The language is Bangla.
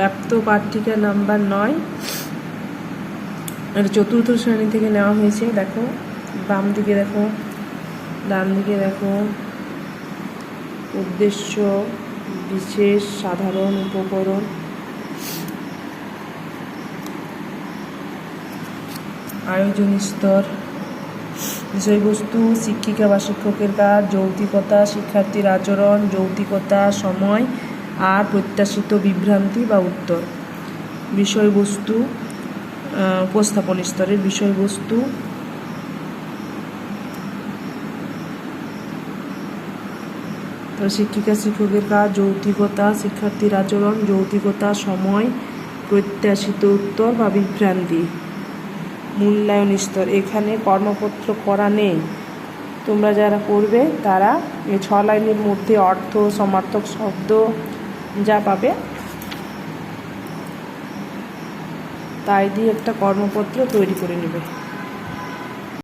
ব্যাপ্ত পাঠ্যিকা নাম্বার নয়। এটা চতুর্থ শ্রেণি থেকে নেওয়া হয়েছে, দেখো। বাম দিকে দেখো, ডান দিকে দেখো। উদ্দেশ্য, বিশেষ, সাধারণ, উপকরণ। আয়োজন স্তর। বিষয়বস্তু, শিক্ষিকা বা শিক্ষকের কাজ যৌক্তিকতা শিক্ষার্থীর আচরণ যৌক্তিকতা সময় আর প্রত্যাশিত বিভ্রান্তি বা উত্তর। বিষয়বস্তু উপস্থাপন স্তরের বিষয়বস্তু। শিক্ষিকা শিক্ষকের কাজ যৌক্তিকতা শিক্ষার্থীর আচরণ যৌক্তিকতা সময়, প্রত্যাশিত উত্তর বা বিভ্রান্তি। মূল্যায়ন স্তর, এখানে কর্মপত্র করা নেই। তোমরা যারা করবে তারা এই ছ লাইনের মধ্যে অর্থ, সমার্থক শব্দ যা পাবে। তাই দিয়ে একটা কর্মপত্র তৈরি করে নেবে।